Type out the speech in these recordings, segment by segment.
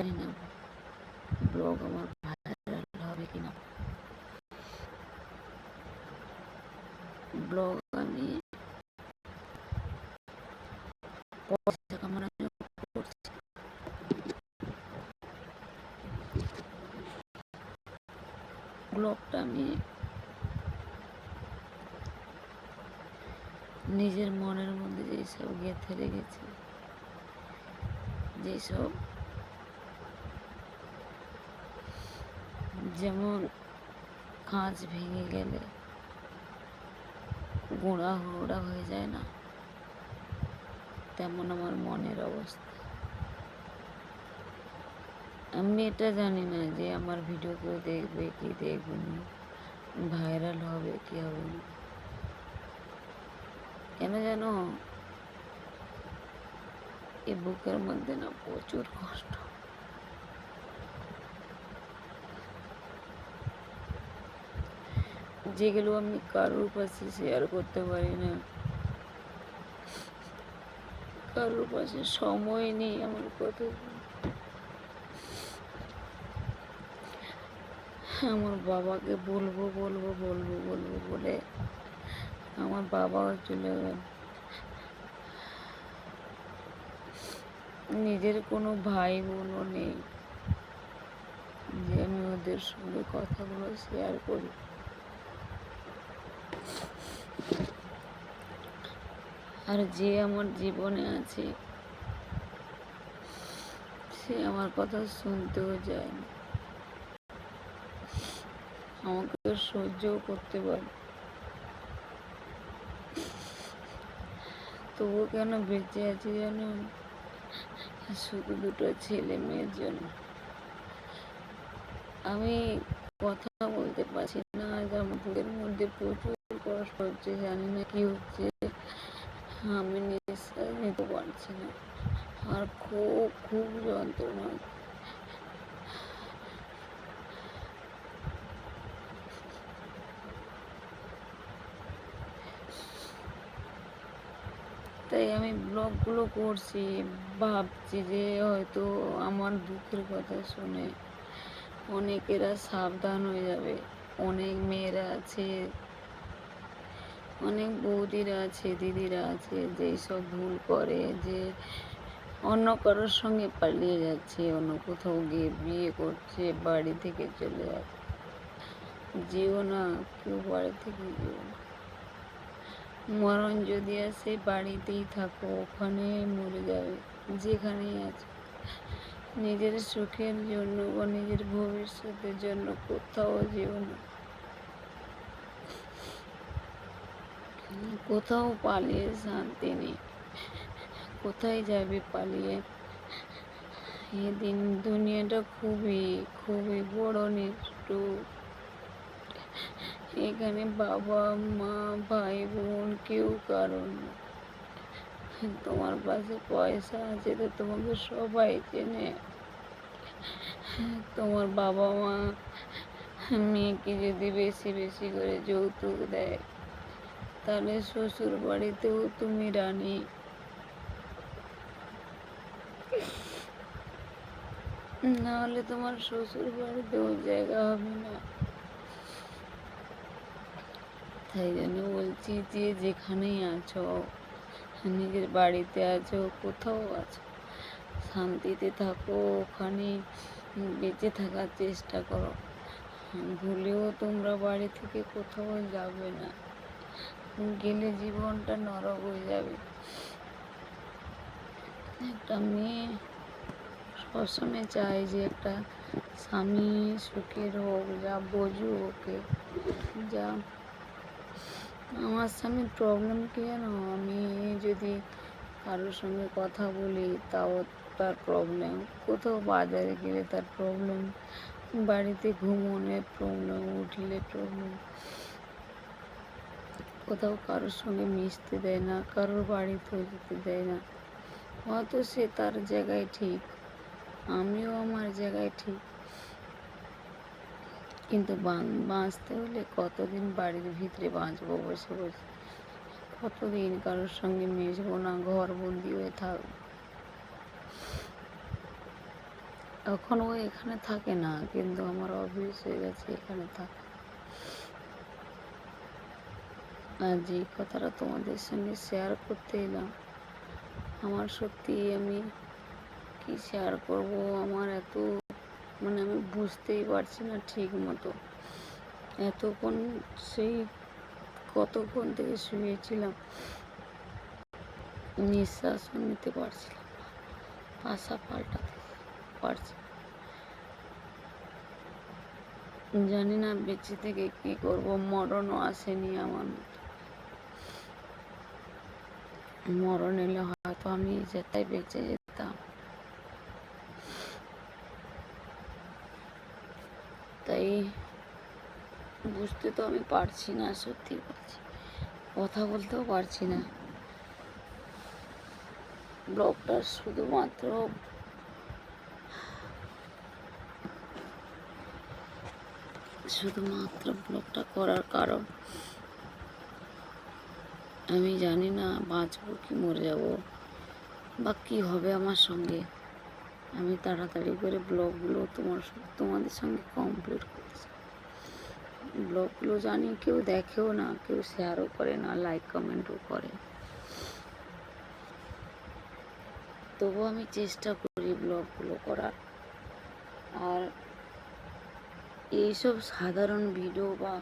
জানি না ব্লগ আমার। ভাইরাল হবে কিনা? ব্লগ আমি। ব্লগটা আমি। নিজের মনের মধ্যে যেসব গেঁথে রেখেছি যেসব যেমন কাঁচ ভেঙে গেলে গোড়া হুড়োড়া হয়ে যায় না? তেমন আমার মনের অবস্থা। আমি এটা জানি না যে আমার ভিডিও কেউ দেখবে কি দেখবে না ভাইরাল হবে কি হবে না। কেন জানো? এই বুকের মধ্যে না প্রচুর কষ্ট। যেগুলো আমি কারোর পাশে শেয়ার করতে পারি না। কারোর পাশে সময় নেই আমার কত আমার বাবাকে বলব বলব বলব বলব বলে আমার বাবাও চলে গেল। নিজের কোনো ভাই বোনও নেই। যে আমি ওদের সঙ্গে কথাগুলো শেয়ার করি। আর যে আমার জীবনে আছে, সে আমার কথা শুনতেও যায় না। আমাকে সহ্যও করতে পারে তবু কেন বেঁচে আছি জানো? শুধু দুটো ছেলে মেয়ের জন্য। আমি কথা বলতে পারছি না আজ আমার বুকের মধ্যে প্রচুর কষ্ট হচ্ছে, জানি না কি হচ্ছে। আমি নিঃশ্বাস নিতে পারছি না। আর খুব খুব যন্ত্রণা। তাই আমি ব্লগগুলো করছি, ভাবছি যে হয়তো আমার দুঃখের কথা শুনে অনেকেরা সাবধান হয়ে যাবে। অনেক মেয়েরা আছে অনেক বৌদিরা আছে, দিদিরা আছে, যেই সব ভুল করে, যে অন্য কারোর সঙ্গে পালিয়ে যাচ্ছে, অন্য কোথাও গিয়ে বিয়ে করছে, বাড়ি থেকে চলে যাচ্ছে। যেও না, কেউ বাড়ি থেকে যেও না। মরণ যদি আসে, বাড়িতেই থাকো, ওখানে মরে যাবে, যেখানেই আছে। নিজের সুখের জন্য বা নিজের ভবিষ্যতের জন্য কোথাও যেও না। কোথাও পালিয়ে শান্তি নেই কোথায় যাবে পালিয়ে? এদিন দুনিয়াটা খুবই খুবই বড় নিষ্ঠুর। এখানে বাবা, মা, ভাই, বোন কেউ কারণ তোমার পাশে পয়সা আছে তো তোমাকে সবাই চেনে। তোমার বাবা মা মেয়েকে যদি বেশি বেশি করে যৌতুক দেয় তাহলে শ্বশুর বাড়িতেও তুমি রানী। নাহলে তোমার শ্বশুর বাড়িতেও জায়গা হবে না। তাই জন্য বলছি যে যেখানেই আছো, নিজের বাড়িতে আছো, কোথাও আছো, শান্তিতে থাকো, ওখানে বেঁচে থাকার চেষ্টা করো। ভুলেও তোমরা বাড়ি থেকে কোথাও যাবে না। গেলে জীবনটা নরক হয়ে যাবে। একটা মেয়ে সবসময় চায় যে একটা স্বামী সুখের হোক, যা বোঝু ওকে, যা। আমার স্বামীর প্রবলেম কি জানো? আমি যদি কারোর সঙ্গে কথা বলি, তাও তার প্রবলেম কোথাও বাজারে গেলে তার প্রবলেম বাড়িতে ঘুমোলে প্রবলেম উঠলে প্রবলেম কোথাও কারোর সঙ্গে মিশতে দেয় না, কারোর বাড়িতেও যেতে দেয় না। হয়তো সে তার জায়গায় ঠিক, আমিও আমার জায়গায় ঠিক। কিন্তু বাঁচতে হলে কতদিন বাড়ির ভিতরে বাঁচবো, বসে বসে? কতদিন কারোর সঙ্গে মিশবো না ঘর বন্দি হয়ে থাকব এখন ও এখানে থাকে না, কিন্তু আমার অভ্যেস হয়ে গেছে, এখানে থাকা। আজ এই কথাটা তোমাদের সঙ্গে শেয়ার করতে এলাম। আমার সত্যি আমি কি শেয়ার করব? আমার এত মানে আমি বুঝতেই পারছি না ঠিক মতো এতক্ষণ সেই কতক্ষণ থেকে শুয়েছিলাম, নিঃশ্বাসও নিতে পারছিলাম পাশা পাল্টাতে পারছি। জানি না বেঁচে থেকে কি করব, মরণও আসেনি আমার মতো মরণ এলে, হয়তো আমি যেটাই বেঁচে যেতাম। তাই বুঝতে তো আমি পারছি না, সত্যি পারছি কথা বলতেও পারছি না। ব্লগটা শুধুমাত্র শুধুমাত্র ব্লগটা করার কারণ। আমি জানি না বাঁচবো কি মরে যাব বা কি হবে আমার সঙ্গে। আমি তাড়াতাড়ি করে ব্লগগুলো তোমার তোমাদের সঙ্গে কমপ্লিট করছি। ব্লগগুলো জানি কেউ দেখেও না, কেউ শেয়ারও করে না লাইক কমেন্টও করে। তবুও আমি চেষ্টা করি ব্লগগুলো করার। আর এইসব সাধারণ ভিডিও বা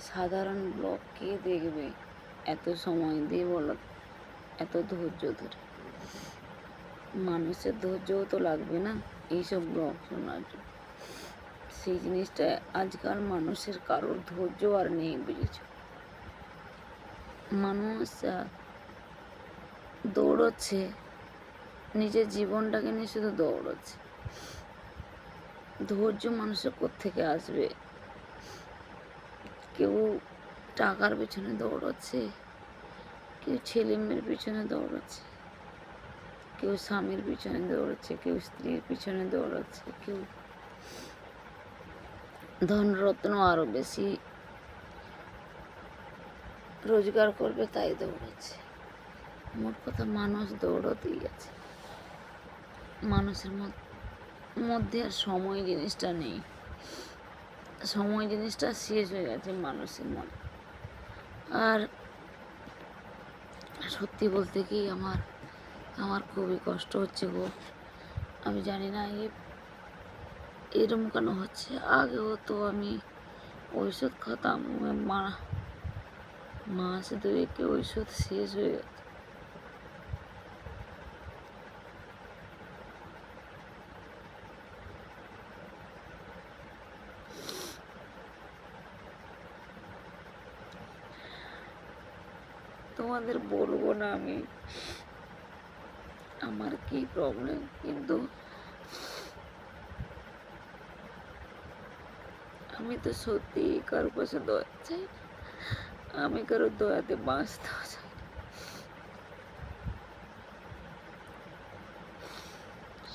সাধারণ ব্লগ কে দেখবে? এত সময় দিয়ে বলো, এত ধৈর্য ধরে। মানুষের ধৈর্যও তো লাগবে না এইসব ব্লগ শোনার জন্য। সেই জিনিসটা আজকাল মানুষের কারোর ধৈর্য আর নেই, বুঝেছ? মানুষ দৌড়চ্ছে, নিজের জীবনটাকে নিয়ে শুধু দৌড়চ্ছে। ধৈর্য মানুষের কোত্থেকে আসবে? কেউ টাকার পেছনে দৌড়চ্ছে, কেউ ছেলে মেয়ের পিছনে দৌড়চ্ছে, কেউ স্বামীর পিছনে দৌড়চ্ছে, কেউ স্ত্রীর পিছনে দৌড়চ্ছে, কেউ ধনরত্ন আরও বেশি রোজগার করবে তাই দৌড়চ্ছে। মোট কথা মানুষ দৌড়তেই আছে। মানুষের মধ্যে মধ্যে আর সময় জিনিসটা নেই। সময় জিনিসটা শেষ হয়ে গেছে মানুষের মনে। আর সত্যি বলতে কি আমার আমার খুবই কষ্ট হচ্ছে গো। আমি জানি না এ, এরম কেন হচ্ছে? আগেও তো আমি ওষুধ খেতাম। মা মাস দুয়েকে ওষুধ শেষ হয়ে তোমাদের বলব না আমি আমার কি প্রবলেম কিন্তু আমি তো সত্যি কারও পাশে দয়া চাই। আমি কারও দয়াতে বাঁচতে চাই।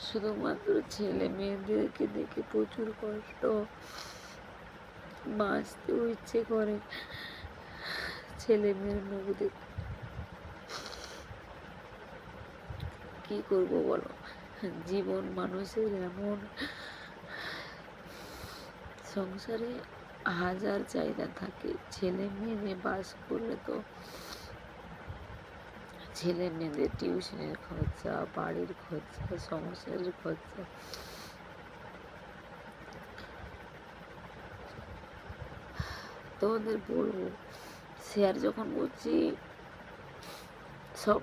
শুধুমাত্র ছেলে মেয়েদেরকে দেখে প্রচুর কষ্ট বাঁচতেও ইচ্ছে করে ছেলে মেয়ের মুখ কি করব বলো? জীবন মানুষের এমন সংসারে হাজার চাহিদা থাকে। ছেলে মেয়ে বাস করলে তো ছেলে মেয়েদের টিউশনের খরচা, বাড়ির খরচা, সংসারের খরচা। তোমাদের বলব শেয়ার যখন করছি সব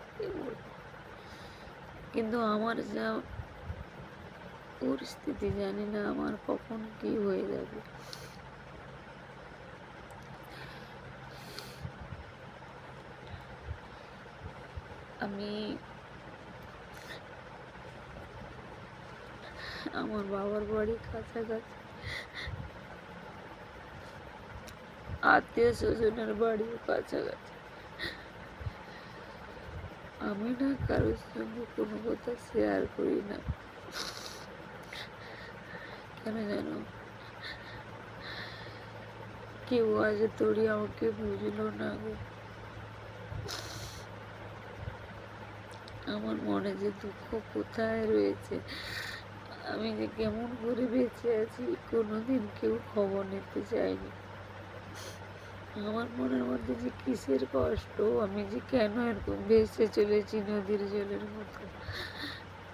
কিন্তু আমার যা পরিস্থিতি জানি না আমার কখন কি হয়ে যাবে। আমি আমার বাবার বাড়ি কাছাকাছি আত্মীয় স্বজনের বাড়িও কাছাকাছি। আমি না কারোর সঙ্গে কোনো কথা শেয়ার করি না। কেন জানো? কেউ আজ তোরই আমাকে বুঝলো না গো। আমার মনে যে দুঃখ কোথায় রয়েছে? আমি যে কেমন করে বেঁচে আছি, কোনোদিন কেউ খবর নিতে চায়নি। আমার মনের মধ্যে যে কিসের কষ্ট? আমি যে কেন এরকম ভেসে চলেছি নদীর জলের মতো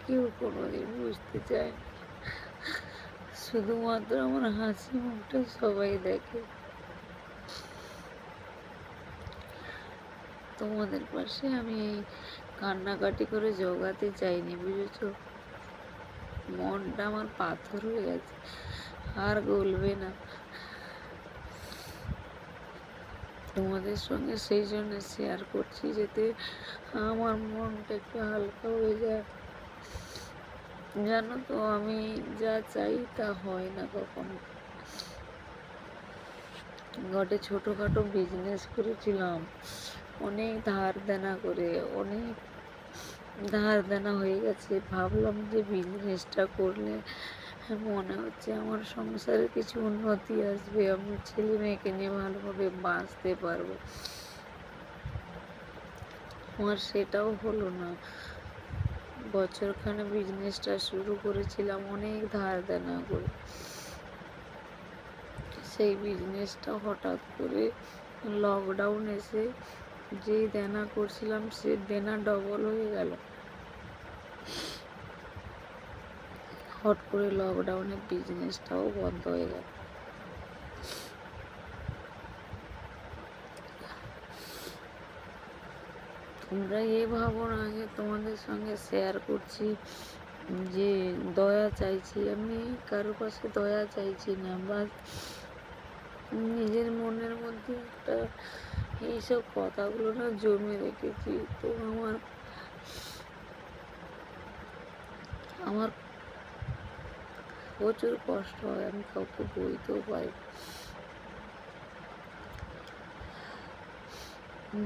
কেউ কোনোদিন বুঝতে চায় না শুধুমাত্র আমার হাসি মুখটা সবাই দেখে। তোমাদের পাশে আমি এই কান্নাকাটি করে জগাতে চাইনি, বুঝেছ? মনটা আমার পাথর হয়ে গেছে। আর গলবে না। তোমাদের সঙ্গে সেই জন্য শেয়ার করছি যাতে আমার মনটা একটু হালকা হয়ে যায়। জানো তো, আমি যা চাই তা হয় না কখনো। ঘটে ছোটোখাটো বিজনেস করেছিলাম, অনেক ধার দেনা করে, অনেক ধার দেনা হয়ে গেছে। ভাবলাম যে বিজনেসটা করলে মনে হচ্ছে আমার সংসারে কিছু উন্নতি আসবে, আমার ছেলে মেয়েকে নিয়ে ভালোভাবে বাঁচতে পারব। আমার সেটাও হলো না। বছরখানে বিজনেসটা শুরু করেছিলাম, অনেক ধার দেনা করে। সেই বিজনেসটা হঠাৎ করে লকডাউন এসে যেই দেনা করছিলাম, সে দেনা ডবল হয়ে গেল। হট করে লকডাউনে বিজনেসটাও বন্ধ হয়ে গেল। তোমরা এ ভাবো না যে তোমাদের সঙ্গে শেয়ার করছি, যে দয়া চাইছি। আমি কারও পাশে দয়া চাইছি না বা নিজের মনের মধ্যে একটা এইসব কথাগুলো না জমে রেখেছি। তো আমার আমার প্রচুর কষ্ট হয়, আমি কাউকে বলতেও পারি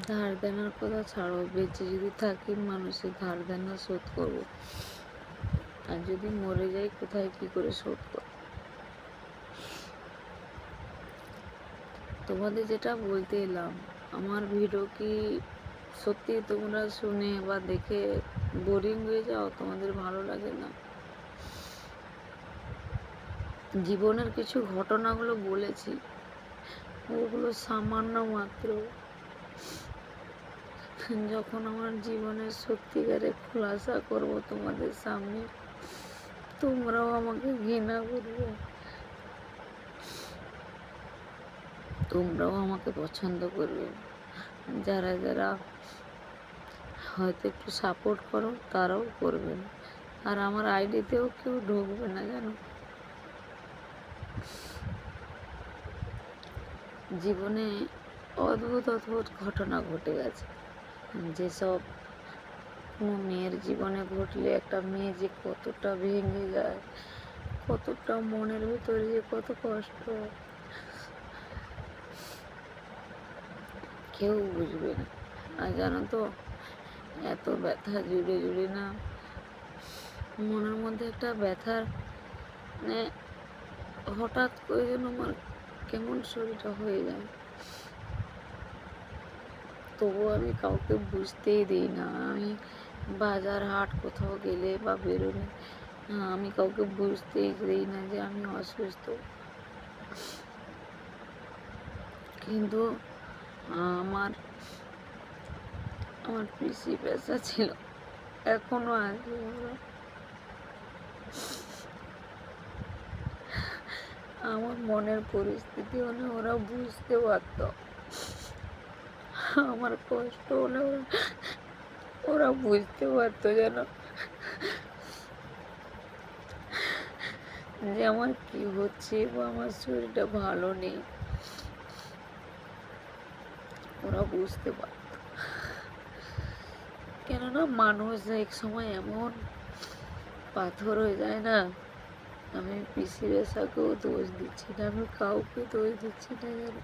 ধার দেনার কথা ছাড়ো বেঁচে যদি থাকি মানুষের ধার দেনা শোধ করব। আর যদি মরে যাই, কোথায় কি করে শোধ করব? তোমাদের যেটা বলতে এলাম, আমার ভিডিও কি সত্যি তোমরা শুনে বা দেখে বোরিং হয়ে যাও? তোমাদের ভালো লাগে না? জীবনের কিছু ঘটনাগুলো বলেছি, ওগুলো সামান্য মাত্র। যখন আমার জীবনের সত্যিকারে খোলাসা করব তোমাদের সামনে, তোমরাও আমাকে ঘৃণা করবে। তোমরাও আমাকে পছন্দ করবে। যারা যারা হয়তো একটু সাপোর্ট করো, তারাও করবে। আর আমার আইডিতেও কেউ ঢুকবে না, জানো? জীবনে অদ্ভুত অদ্ভুত ঘটনা ঘটে গেছে। যেসব কোনো মেয়ের জীবনে ঘটলে একটা মেয়ে যে কতটা ভেঙে যায়, কতটা মনের ভিতরে যে কত কষ্ট, কেউ বুঝবে না। আর জানো তো, এত ব্যথা জুড়ে জুড়ে না মনের মধ্যে একটা ব্যথার মানে হঠাৎ করে যেন আমার কেমন শরীরটা হয়ে যায়। তবুও আমি কাউকে বুঝতেই দিই না। আমি বাজার হাট কোথাও গেলে বা বেরোলে আমি কাউকে বুঝতেই দিই না যে আমি অসুস্থ। কিন্তু আমার আমার পিসি পেশা ছিল। এখনও আছে আমার মনের পরিস্থিতি হলে ওরা বুঝতে পারতো। আমার কষ্ট হলে ওরা ওরা বুঝতে পারতো যেন যে আমার কি হচ্ছে বা আমার শরীরটা ভালো নেই। ওরা বুঝতে পারত। কেননা মানুষ এক সময় এমন পাথর হয়ে যায় না আমি পিসি বেশাকেও দোষ দিচ্ছি না, আমি কাউকে দোষ দিচ্ছি না জানো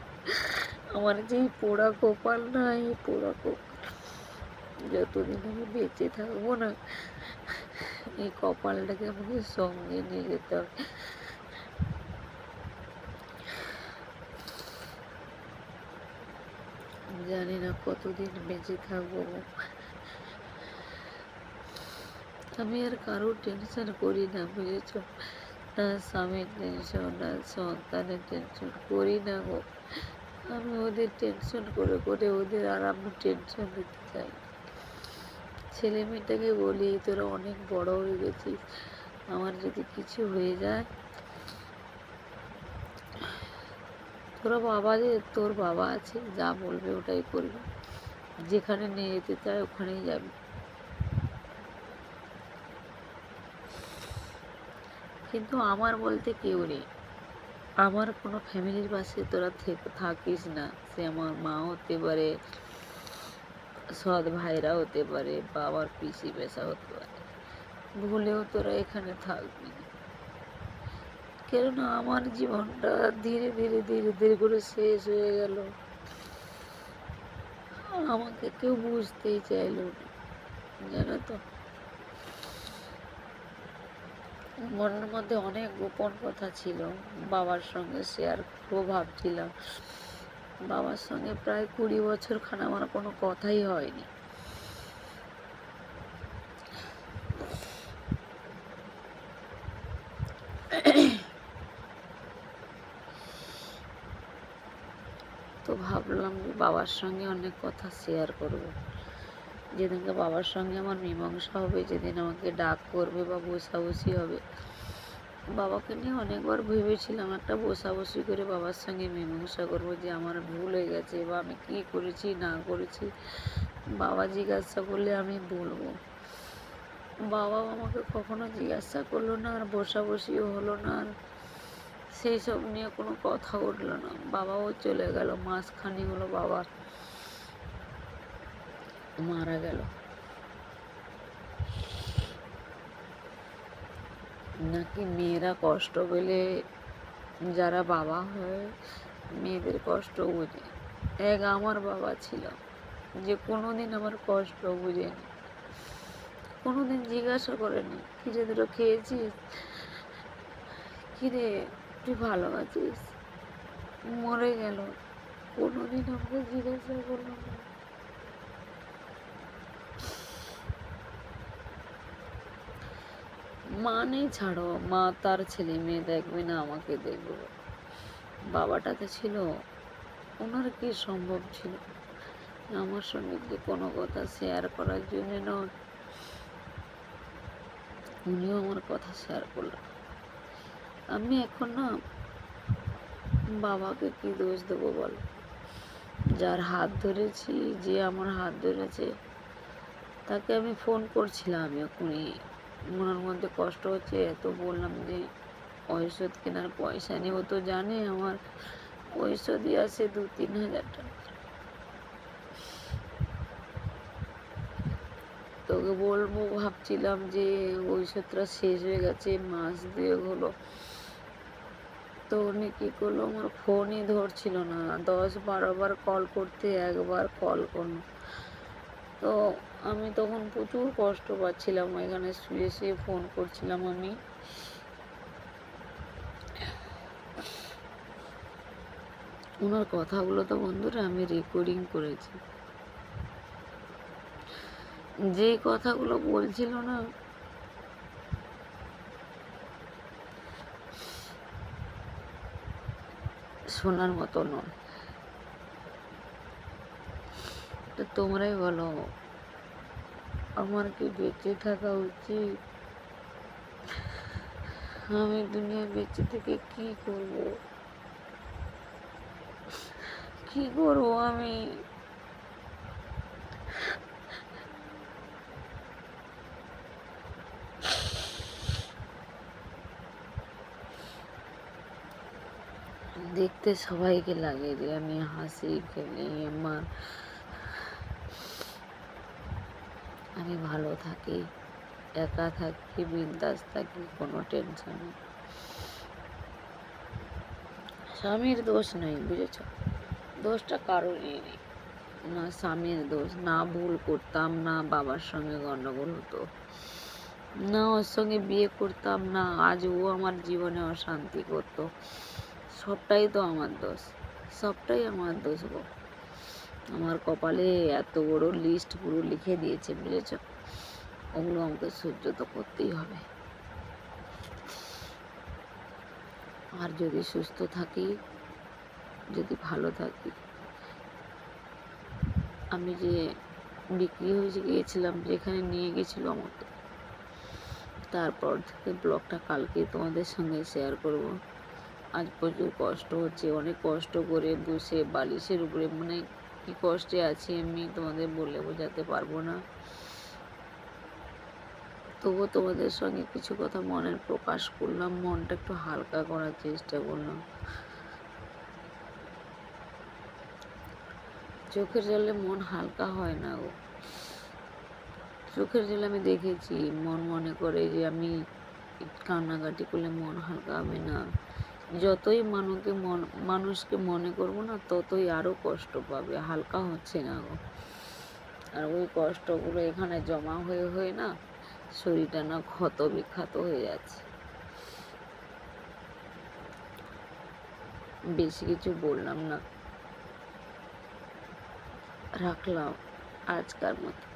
আমার যে পোড়া কপাল না, এই পোড়া কপাল যতদিন আমি বেঁচে থাকব না, এই কপালটাকে আমাকে সঙ্গে নিয়ে যেতে হবে। জানি না কতদিন বেঁচে থাকব। আমি আর কারোর টেনশন করি না, বুঝেছ? না স্বামীর টেনশন না সন্তানের টেনশন করি না গো। আমি ওদের টেনশন করে করে ওদের আর আমি টেনশন দিতে চাই ছেলে মেয়েটাকে বলি, তোরা অনেক বড় হয়ে গেছিস। আমার যদি কিছু হয়ে যায়, তোরা বাবা যে, তোর বাবা আছে, যা বলবে ওটাই করবি। যেখানে নিয়ে যেতে চায় ওখানেই যাবি। কিন্তু আমার বলতে কেউ নেই। আমার কোনো ফ্যামিলির পাশে তোরা থেকে, থাকিস না। সে আমার মা হতে পারে, সৎ ভাইরা হতে পারে, বাবার পিসি পেশা হতে পারে। ভুলেও তোরা এখানে থাকবি না। কেননা আমার জীবনটা ধীরে ধীরে ধীরে ধীরে করে শেষ হয়ে গেল। আমাকে কেউ বুঝতেই চাইলো না। জানো তো? মনের মধ্যে অনেক গোপন কথা ছিল। বাবার সঙ্গে শেয়ার করব ভাবছিলাম। বাবার সঙ্গে প্রায় কুড়ি বছর খান আমার কোনো কথাই হয়নি। তো ভাবলাম বাবার সঙ্গে অনেক কথা শেয়ার করব। যেদিনকে বাবার সঙ্গে আমার মীমাংসা হবে, যেদিন আমাকে ডাক করবে বা বসাবসি হবে। বাবাকে নিয়ে অনেকবার ভেবেছিলাম একটা বসাবসি করে বাবার সঙ্গে মীমাংসা করব যে আমার ভুল হয়ে গেছে বা আমি কী করেছি, না করেছি। বাবা জিজ্ঞাসা করলে আমি বলব। বাবাও আমাকে কখনো জিজ্ঞাসা করল না, আর বসাবসিও হলো না, আর সেই সব নিয়ে কোনো কথা উঠল না। বাবাও চলে গেল মাসখানি হলো বাবা মারা গেল। নাকি মেয়েরা কষ্ট পেলে যারা বাবা হয়, মেয়েদের কষ্ট বোঝে। এক আমার বাবা ছিল যে কোনোদিন আমার কষ্ট বুঝেনি কোনোদিন জিজ্ঞাসা করেনি কিরে দুটো খেয়েছিস? কিরে তুই ভালো আছিস? মরে গেল। কোনোদিন আমাকে জিজ্ঞাসা করল না। মা নেই ছাড়ো, মা তার ছেলে মেয়ে দেখবে না, আমাকে দেখবে। বাবাটা তো ছিল, ওনার কি সম্ভব ছিল? আমার সঙ্গে যে কোনো কথা শেয়ার করার জন্য নয়। উনিও আমার কথা শেয়ার করলেন। আমি এখন না, বাবাকে কি দোষ দেবো বল? যার হাত ধরেছি, যে আমার হাত ধরেছে, তাকে আমি ফোন করছিলাম এখনই মনের মধ্যে কষ্ট হচ্ছে, এত বললাম যে ঔষধ কেনার পয়সা নেই। ও তো জানে আমার ঔষধই আছে দু তিন হাজার টাকা। তোকে বলব, ভাবছিলাম যে ঔষধটা শেষ হয়ে গেছে, মাস দুয়েক হলো। তো উনি কী করল, আমার ফোনই ধরছিল না। দশ বারো বার কল করতে, একবার কল করল। তো আমি তখন প্রচুর কষ্ট পাচ্ছিলাম এখানে শুয়ে শুয়ে ফোন করছিলাম আমি। ওনার কথাগুলো তো বন্ধুরা আমি রেকর্ডিং করেছি। যে কথাগুলো বলছিল না, শোনার মতো নয় তো তোমরাই বলো, আমার কি বেঁচে থাকা উচিত? আমি দুনিয়া বেঁচে থেকে কি করব? কি করব আমি? দেখতে সবাইকে লাগে যে আমি হাসি খেলি, আমার আমি ভালো থাকি, একা থাকি, বিন্দাস থাকি, কোনো টেনশন নেই। স্বামীর দোষ নেই, বুঝেছ? দোষটা কারোরই নেই। না স্বামীর দোষ, না ভুল করতাম, না বাবার সঙ্গে গণ্ডগোল হতো, না ওর সঙ্গে বিয়ে করতাম, না আজ ও আমার জীবনে অশান্তি করতো। সবটাই তো আমার দোষ, সবটাই আমার দোষ গো। আমার কপালে এত বড় লিস্ট পুরো লিখে দিয়েছে, বুঝেছ? ওগুলো আমাকে সহ্য তো করতেই হবে। আর যদি সুস্থ থাকি, যদি ভালো থাকি, আমি যে বিক্রি হয়ে গিয়েছিলাম, যেখানে নিয়ে গেছিল আমাকে, তারপর থেকে ব্লগটা কালকে তোমাদের সঙ্গে শেয়ার করব। আজ প্রচুর কষ্ট হচ্ছে, অনেক কষ্ট করে বসে বালিশের উপরে মানে কি কষ্টে আছি আমি তোমাদের বলে বোঝাতে পারব না। তবুও তোমাদের সঙ্গে কিছু কথা মনের প্রকাশ করলাম, মনটা একটু হালকা করার চেষ্টা করলাম। চোখের জলে মন হালকা হয় না গো। চোখের জলে আমি দেখেছি, মন মনে করে যে আমি কান্নাকাটি করলে মন হালকা হবে না। যতই মানুষকে মন, মানুষকে মনে করব না, ততই আরও কষ্ট পাবে। হালকা হচ্ছে না গো। আর ওই কষ্টগুলো এখানে জমা হয়ে হয়ে না শরীরটা না ক্ষত বিখ্যাত হয়ে যাচ্ছে। বেশি কিছু বললাম না। রাখলাম আজকার মতো।